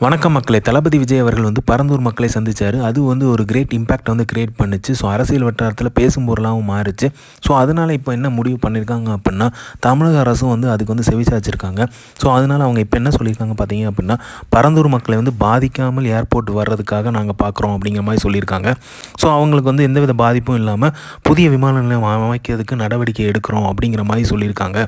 வணக்கம் மக்களை. தளபதி விஜய் அவர்கள் வந்து பரந்தூர் மக்களை சந்திச்சார். அது வந்து ஒரு கிரேட் இம்பாக்ட் வந்து கிரியேட் பண்ணுச்சு. ஸோ அரசியல் வட்டாரத்தில் பேசும் பொருளாகவும் மாறிச்சு. ஸோ அதனால் இப்போ என்ன முடிவு பண்ணியிருக்காங்க அப்படின்னா தமிழக அரசும் வந்து அதுக்கு வந்து செவிசாச்சிருக்காங்க ஸோ அதனால் அவங்க இப்போ என்ன சொல்லியிருக்காங்க பார்த்தீங்க அப்படின்னா பரந்தூர் மக்களை வந்து பாதிக்காமல் ஏர்போர்ட் வர்றதுக்காக நாங்கள் பார்க்குறோம் அப்படிங்கிற மாதிரி சொல்லியிருக்காங்க ஸோ அவங்களுக்கு வந்து எந்தவித பாதிப்பும் இல்லாமல் புதிய விமான நிலையம் அமைக்கிறதுக்கு நடவடிக்கை எடுக்கிறோம் அப்படிங்கிற மாதிரி சொல்லியிருக்காங்க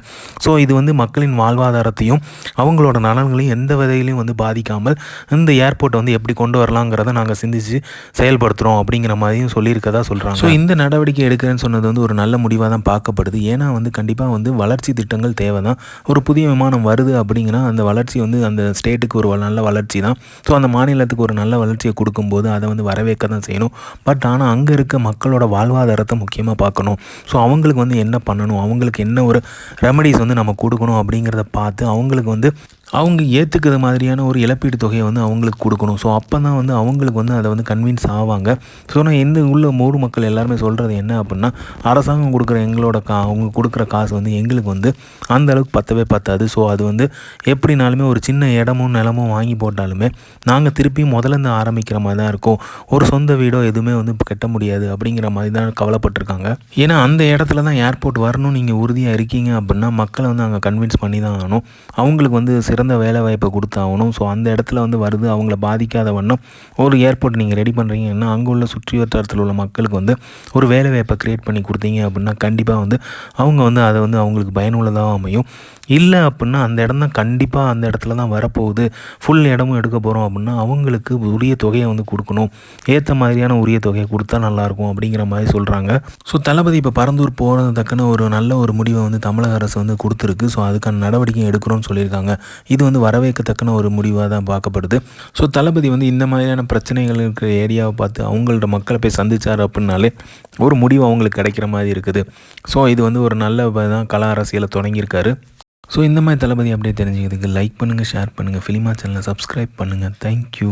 ஸோ இது வந்து மக்களின் வாழ்வாதாரத்தையும் அவங்களோட நலன்களையும் எந்த விதையிலையும் வந்து பாதிக்காமல் இந்த ஏர்போர்ட்டை வந்து எப்படி கொண்டு வரலாங்கிறத நாங்கள் சிந்திச்சு செயல்படுத்துகிறோம் அப்படிங்கிற மாதிரியும் சொல்லியிருக்கதா சொல்கிறாங்க ஸோ இந்த நடவடிக்கை எடுக்கிறேன்னு சொன்னது வந்து ஒரு நல்ல முடிவாக தான் பார்க்கப்படுது. ஏன்னா வந்து கண்டிப்பாக வந்து வளர்ச்சி திட்டங்கள் தேவை தான் ஒரு புதிய விமானம் வருது அப்படிங்கன்னா அந்த வளர்ச்சி வந்து அந்த ஸ்டேட்டுக்கு ஒரு நல்ல வளர்ச்சி தான் ஸோ அந்த மாநிலத்துக்கு ஒரு நல்ல வளர்ச்சியை கொடுக்கும்போது அதை வந்து வரவேற்க தான் செய்யணும். பட் ஆனால் அங்கே இருக்க மக்களோட வாழ்வாதாரத்தை முக்கியமாக பார்க்கணும். ஸோ அவங்களுக்கு வந்து என்ன பண்ணணும்? அவங்களுக்கு என்ன ஒரு ரெமடிஸ் வந்து நம்ம கொடுக்கணும் அப்படிங்கிறத பார்த்து அவங்களுக்கு வந்து அவங்க ஏற்றுக்கிற மாதிரியான ஒரு இழப்பீடு தொகையை வந்து அவங்களுக்கு கொடுக்கணும். ஸோ அப்போ தான் வந்து அவங்களுக்கு வந்து அதை வந்து கன்வின்ஸ் ஆவாங்க. ஸோ நான் எந்த உள்ள மூடு மக்கள் எல்லாருமே சொல்கிறது என்ன அப்படின்னா அரசாங்கம் கொடுக்குற எங்களோட கா அவங்க கொடுக்குற காசு வந்து எங்களுக்கு வந்து அந்த அளவுக்கு பத்தவே பத்தாது. ஸோ அது வந்து எப்படினாலுமே ஒரு சின்ன இடமும் நிலமும் வாங்கி போட்டாலுமே நாங்கள் திருப்பியும் முதல்ல இருந்து ஆரம்பிக்கிற மாதிரி தான் இருக்கும். ஒரு சொந்த வீடோ எதுவுமே வந்து கட்ட முடியாது அப்படிங்கிற மாதிரி தான் கவலைப்பட்டிருக்காங்க. ஏன்னா அந்த இடத்துல தான் ஏர்போர்ட் வரணும் நீங்கள் உறுதியாக இருக்கீங்க அப்படின்னா மக்களை வந்து அங்கே கன்வின்ஸ் பண்ணி தான் ஆகணும். அவங்களுக்கு வந்து சிறந்த வேலை வாய்ப்பை கொடுத்தாகணும். ஸோ அந்த இடத்துல வந்து வருது. அவங்கள பாதிக்காத வண்ணம் ஒரு ஏர்போர்ட் நீங்கள் ரெடி பண்ணுறீங்கன்னா அங்கே உள்ள சுற்றி வட்டாரத்தில் உள்ள மக்களுக்கு வந்து ஒரு வேலை வாய்ப்பை க்ரியேட் பண்ணி கொடுத்தீங்க அப்படின்னா கண்டிப்பாக வந்து அவங்க வந்து அதை வந்து அவங்களுக்கு பயனுள்ளதாக அமையும். இல்லை அப்படின்னா அந்த இடம் தான் கண்டிப்பாக அந்த இடத்துல தான் வரப்போகுது. ஃபுல் இடமும் எடுக்க போகிறோம் அப்படின்னா அவங்களுக்கு உரிய தொகையை வந்து கொடுக்கணும். ஏற்ற மாதிரியான உரிய தொகையை கொடுத்தா நல்லாயிருக்கும் அப்படிங்கிற மாதிரி சொல்கிறாங்க ஸோ தளபதி இப்போ பரந்தூர் போகிறது தக்கன ஒரு நல்ல ஒரு முடிவை வந்து தமிழக அரசு வந்து கொடுத்துருக்கு. ஸோ அதுக்கான நடவடிக்கை எடுக்கிறோம்னு சொல்லியிருக்காங்க. இது வந்து வரவேற்கத்தக்கன ஒரு முடிவாக தான் பார்க்கப்படுது. ஸோ தளபதி வந்து இந்த மாதிரியான பிரச்சனைகள் இருக்கிற ஏரியாவை பார்த்து அவங்களோட மக்களை போய் சந்திச்சார் அப்படின்னாலே ஒரு முடிவு அவங்களுக்கு கிடைக்கிற மாதிரி இருக்குது. ஸோ இது வந்து ஒரு நல்ல தான் கலா அரசியலை தொடங்கியிருக்காரு. ஸோ இந்த மாதிரி தளபதி அப்படியே தெரிஞ்சுக்கிறதுக்கு லைக் பண்ணுங்கள் ஷேர் பண்ணுங்கள் ஃபிலிமா சேனலை சப்ஸ்கிரைப் பண்ணுங்கள் தேங்க்யூ